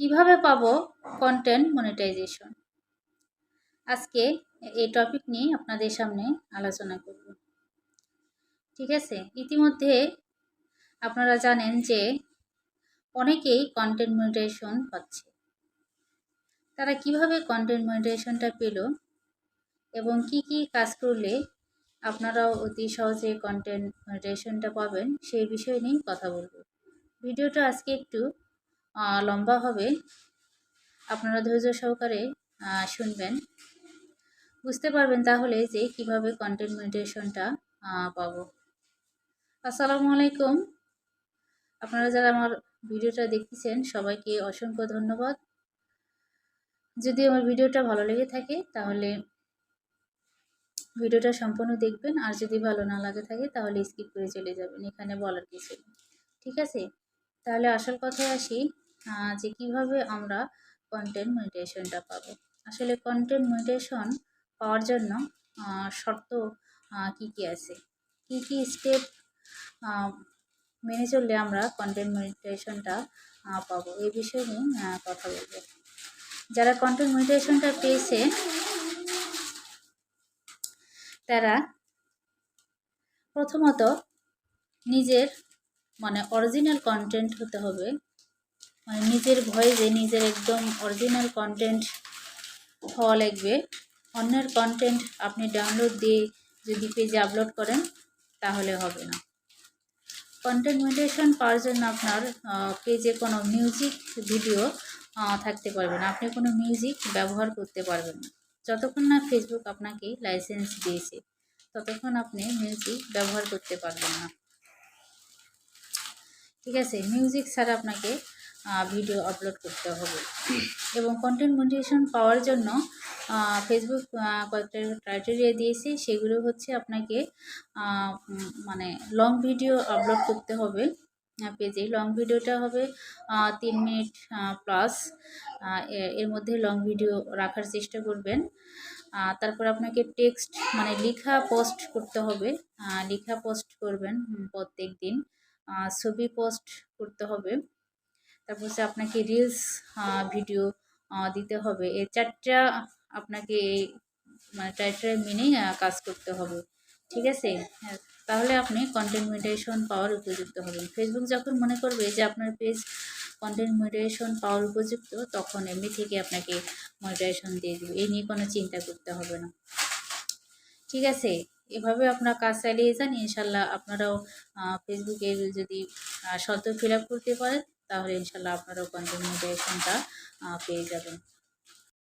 কীভাবে পাব content monetization আজকে এই টপিক নিয়ে আপনাদের সামনে আলোচনা করব। ঠিক আছে? ইতিমধ্যে আপনারা জানেন যে অনেকেই কন্টেন্ট মনিটাইজেশন পাচ্ছে। তারা কীভাবে কন্টেন্ট মনিটাইজেশনটা পেল এবং কি কি কাজ করলে আপনারাও অতি সহজে কন্টেন্ট মনিটাইজেশনটা পাবেন সেই বিষয় নিয়ে কথা বলব। ভিডিওটা আজকে একটু লম্বা হবে আপনারা ধৈর্য সহকারে শুনবেন। বুঝতে পারবেন তাহলে যে কীভাবে কন্টেন্ট মেডিটেশনটা পাবো। আসসালামু আলাইকুম। আপনারা যারা আমার ভিডিওটা দেখতেছেন, সবাইকে অসংখ্য ধন্যবাদ। যদি আমার ভিডিওটা ভালো লেগে থাকে, তাহলে ভিডিওটা সম্পূর্ণ দেখবেন। আর যদি ভালো না লাগে থাকে, তাহলে স্কিপ করে চলে যাবেন। এখানে বলার কিছু ঠিক আছে? তাহলে আসল কথায় আসি। যে কীভাবে আমরা কন্টেন্ট মেডিটেশনটা পাবো। আসলে কন্টেন্ট মেডিটেশন পাওয়ার জন্য শর্ত কি কি আছে? কি কি স্টেপ মেনে চললে আমরা কন্টেন্ট মেডিটেশনটা পাবো? এই বিষয়ে নিয়ে কথা বলব। যারা কন্টেন্ট মেডিটেশনটা পেয়েছে, তারা প্রথমত নিজের মানে অরিজিনাল কন্টেন্ট হতে হবে। মানে নিজের ভয়েসে নিজের একদম অরিজিনাল কন্টেন্ট হওয়া লাগবে। অন্যের কন্টেন্ট আপনি ডাউনলোড দিয়ে যদি পেজে আপলোড করেন, তাহলে হবে না। কন্টেন্ট মিউটেশন পাওয়ার জন্য আপনার পেজে কোনো মিউজিক ভিডিও থাকতে পারবে না। আপনি কোনো মিউজিক ব্যবহার করতে পারবেন না। যতক্ষণ না ফেসবুক আপনাকে লাইসেন্স দিয়েছে, ততক্ষণ আপনি মিউজিক ব্যবহার করতে পারবেন না। ঠিক আছে? মিউজিক ছাড়া আপনাকে ভিডিও আপলোড করতে হবে। এবং কন্টেন্ট মনিটেশন পাওয়ার জন্য ফেসবুক কয়েকটা ক্রাইটেরিয়া দিয়েছে। সেগুলো হচ্ছে আপনাকে মানে লং ভিডিও আপলোড করতে হবে পেজে লং ভিডিওটা হবে তিন মিনিট প্লাস এর মধ্যে লং ভিডিও রাখার চেষ্টা করবেন। তারপর আপনাকে টেক্সট মানে লেখা পোস্ট করতে হবে। লেখা পোস্ট করবেন, প্রত্যেক দিন। ছবি পোস্ট করতে হবে। তারপর হচ্ছে আপনাকে রিলস ভিডিও দিতে হবে। এই চারটা আপনাকে মানে চারটা মেনেই কাজ করতে হবে। ঠিক আছে? হ্যাঁ, তাহলে আপনি কন্টেন্ট মিডিয়েশন পাওয়ার উপযুক্ত হবেন। ফেসবুক যখন মনে করবে যে আপনার পেজ কন্টেন্ট মিডিয়েশন পাওয়ার উপযুক্ত তখন এমনি থেকে আপনাকে মনিটাইজেশন দিয়ে দেবে। এই নিয়ে কোনো চিন্তা করতে হবে না। ঠিক আছে? এভাবে আপনার কাজ চালিয়ে যান। ইনশাল্লাহ আপনারাও ফেসবুকে যদি শর্ত ফিল আপ করতে পারেন তাহলে ইনশাল্লাহ আপনারাও কন্টেন্ট মোটিভেশনটা পেয়ে যাবেন